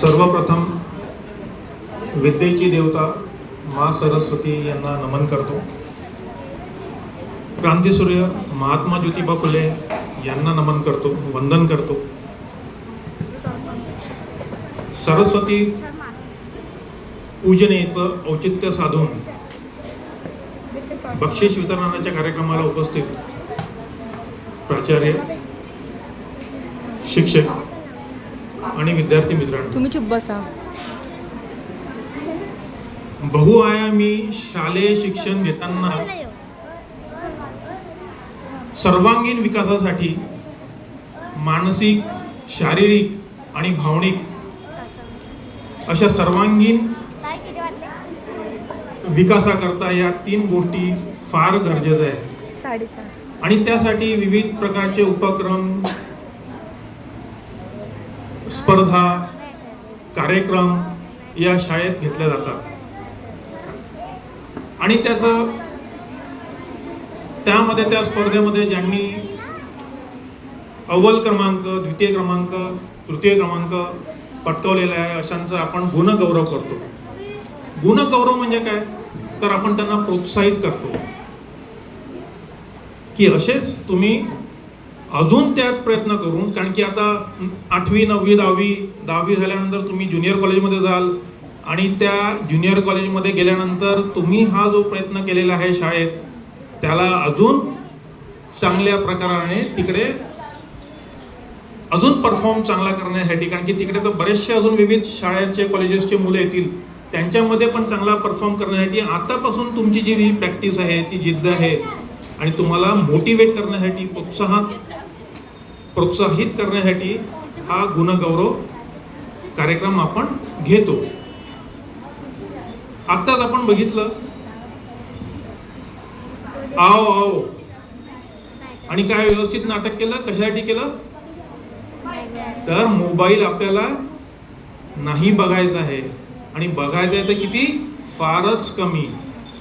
सर्वप्रथम विद्येची देवता मा सरस्वती यांना नमन करतो. क्रांतीसूर्य महात्मा ज्योतिबा फुले यांना नमन करतो वंदन करतो. सरस्वती पूजनेचं औचित्य साधून बक्षीस वितरणाच्या कार्यक्रमाला उपस्थित प्राचार्य शिक्षक आणि विद्यार्थी मित्रांनो. तुम्ही चुप बसा. बहुआयामी शालेय शिक्षण घेताना सर्वांगीण विकासासाठी मानसिक शारीरिक आणि भावनिक अशा सर्वांगीण विकासाकरता या तीन गोष्टी फार गरजेच्या आहेत. साडेचार. आणि त्यासाठी विविध प्रकारचे उपक्रम स्पर्धा कार्यक्रम या शाळेत घेतल्या जातात. आणि त्याचं त्यामध्ये त्या स्पर्धेमध्ये ज्यांनी अव्वल क्रमांक द्वितीय क्रमांक तृतीय क्रमांक पटकवलेला आहे अशांचा आपण गुणगौरव करतो. गुणगौरव म्हणजे काय? तर आपण त्यांना प्रोत्साहित करतो. की असेच तुम्ही अजून त्यात प्रयत्न करून कारण की आता आठवी नववी दहावी दहावी झाल्यानंतर तुम्ही ज्युनियर कॉलेजमध्ये जाल आणि त्या ज्युनियर कॉलेजमध्ये गेल्यानंतर तुम्ही हा जो प्रयत्न केलेला आहे शाळेत त्याला अजून चांगल्या प्रकाराने तिकडे अजून परफॉर्म चांगला करण्यासाठी कारण की तिकडे तर बरेचसे अजून विविध शाळेचे कॉलेजेसचे मुलं येतील त्यांच्यामध्ये पण चांगला परफॉर्म करण्यासाठी आतापासून तुमची जी प्रॅक्टिस आहे ती जिद्द आहे आणि तुम्हाला मोटिवेट करण्यासाठी प्रोत्साहन प्रोत्साहित करण्यासाठी हा गुणगौरव कार्यक्रम आपण घेतो. आत्ताच आपण बघितलं. आओ आओ. आणि काय व्यवस्थित नाटक केलं? कशासाठी केलं? तर मोबाईल आपल्याला नाही बघायचा आहे. आणि बघायचं आहे तर किती? फारच कमी.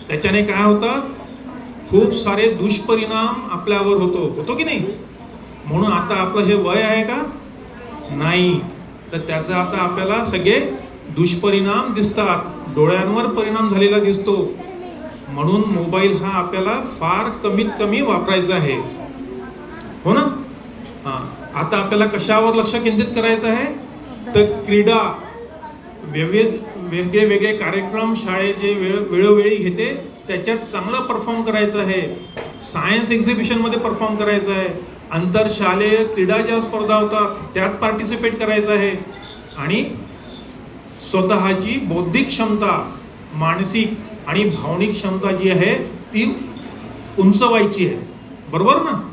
त्याच्याने काय होतं? खूप सारे दुष्परिणाम आपल्यावर होतो. होतो की नाही? म्हणून आता आपलं हे वय आहे का? नाही. तर त्याचा आता आपल्याला सगळे दुष्परिणाम दिसतात. डोळ्यांवर परिणाम झालेला दिसतो. म्हणून मोबाईल हा आपल्याला फार कमीत कमी वापरायचा आहे. हो ना? हा. आता आपल्याला कशावर लक्ष केंद्रित करायचं आहे? तर क्रीडा. विविध वेगळे वेगळे कार्यक्रम शाळेचे वेळ वेळोवेळी घेते त्याच्यात चांगला परफॉर्म करायचं आहे. सायन्स एक्झिबिशनमध्ये परफॉर्म करायचं आहे. आंतरशालेय क्रीडा ज्या स्पर्धा होतात त्यात पार्टिसिपेट करायचं आहे. आणि स्वतःची बौद्धिक क्षमता मानसिक आणि भावनिक क्षमता जी आहे ती उंचवायची आहे. बरोबर ना?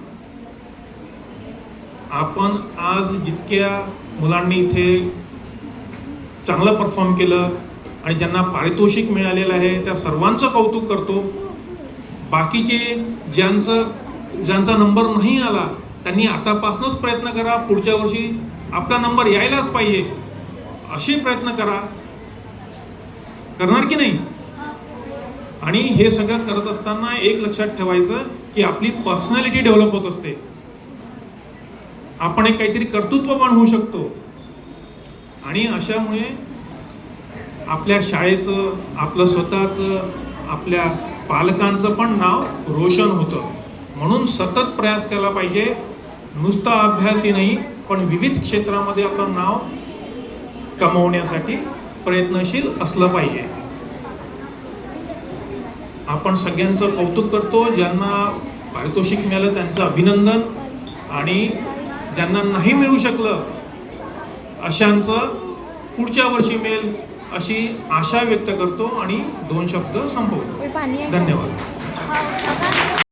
आपण आज जितक्या मुलांनी इथे चांगलं परफॉर्म केलं आणि ज्यांना पारितोषिक मिळालेलं आहे त्या सर्वांचं कौतुक करतो. बाकीचे ज्यांचं ज्यांचा नंबर नाही आला त्यांनी आतापासूनच प्रयत्न करा पुढच्या वर्षी आपला नंबर यायलाच पाहिजे. असे प्रयत्न करा. करणार की नाही? आणि हे सगळं करत असताना एक लक्षात ठेवायचं की आपली पर्सनॅलिटी डेव्हलप होत असते. आपण एक काहीतरी कर्तृत्ववान होऊ शकतो. आणि अशामुळे आपल्या शाळेचं आपलं स्वतःचं आपल्या पालकांचं पण नाव रोशन होतं. म्हणून सतत प्रयास केला पाहिजे. नुसता अभ्यासही नाही पण विविध क्षेत्रामध्ये आपलं नाव कमवण्यासाठी प्रयत्नशील असलं पाहिजे. आपण सगळ्यांचं कौतुक करतो ज्यांना पारितोषिक मिळालं त्यांचं अभिनंदन आणि ज्यांना नाही मिळू शकलं अशांचं पुढच्या वर्षी मिळेल अशी आशा व्यक्त करतो आणि दोन शब्द संपवतो? धन्यवाद.